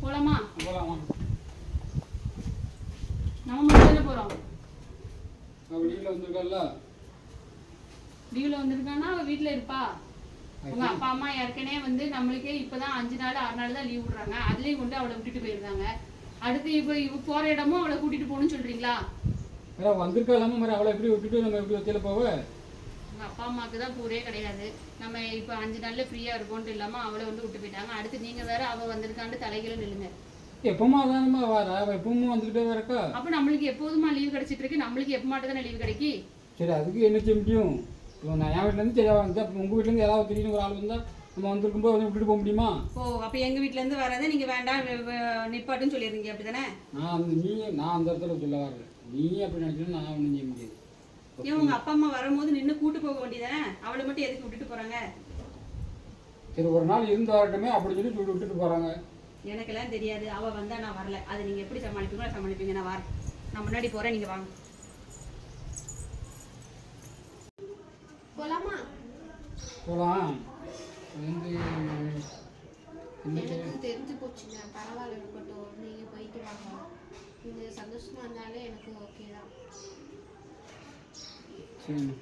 போலாமா? வாங்க. நம்ம மட்டும் தானே போறோம். அவள் வெளியில் வந்திருக்கல்ல லீவ்ல வந்திருக்கானா? அவ வீட்ல இருப்பா. உங்க அப்பா அம்மா ஏற்கனவே வந்து நம்மளுக்கே இப்பதான் அஞ்சு நாள் ஆறு நாள் தான் லீவ் விடுறாங்க. அதுலயும் கொண்டு அவளை விட்டுட்டு போயிருக்காங்க அடுத்து இப்ப இவ போற இடமும் அவளை கூட்டிட்டு போகணும்னு சொல்றீங்களா? வேற வந்திருக்கா இல்லாமல் மாதிரி அவளை எப்படி விட்டுட்டு நம்ம எப்படி வத்தியில போவ? உங்க அப்பா அம்மாவுக்கு தான் பூரே கிடையாது. நம்ம இப்ப அஞ்சு நாள்ல ஃப்ரீயா இருக்கோன்ட்டு இல்லாம அவளை வந்து விட்டு போயிட்டாங்க. அடுத்து நீங்க வேற அவ வந்திருக்கான்னு தலைகளை நில்லுங்க. எப்பமா தானம்மா வர? அவள் எப்பவும் வந்துக்கிட்டே வரக்கா அப்ப நம்மளுக்கு எப்போதுமா லீவ் கிடைச்சிட்டு இருக்கு? நம்மளுக்கு எப்ப மட்டும் தானே லீவ் கிடைக்கி? சரி அதுக்கு என்ன செய்ய முடியும்? இப்போ நான் என் வீட்டிலேருந்து வந்து அப்போ உங்கள் வீட்டிலேருந்து யாராவது திடீர்னு ஒரு ஆள் வந்தால் நம்ம வந்திருக்கும்போது வந்து விட்டுட்டு போக முடியுமா? ஓ அப்ப எங்க வீட்ல இருந்து வரதை நீங்க வேண்டாம் நிப்பாட்டுன்னு சொல்லிடுறீங்க அப்படிதானே நான் அந்த நீ நான் அந்த இடத்துல சொல்ல வரல. நீ அப்படி நினச்சினா நான் ஒன்றும் செய்ய முடியாது. ஏன் உங்க அப்பா அம்மா வரும்போது நின்னு கூட்டு போக வேண்டியதானே அவளை மட்டும் எதுக்கு விட்டுட்டு போறாங்க? சரி ஒரு நாள் இருந்து வரட்டுமே அப்படின்னு சொல்லி சொல்லி விட்டுட்டு போகிறாங்க எனக்கெல்லாம் தெரியாது. அவ வந்தா நான் வரல. அது நீங்க எப்படி சமாளிப்பீங்களோ சமாளிப்பீங்க. நான் வரேன் நான் முன்னாடி போறேன். நீங்க வாங்க. போலாமா? போகலாம் வந்து எனக்கு தெரிஞ்சு போச்சுங்க. பரவாயில்ல இருக்கட்டும். நீங்க போயிட்டு வாங்க. நீங்க சந்தோஷமா இருந்தாலே எனக்கு ஓகே தான். 嗯。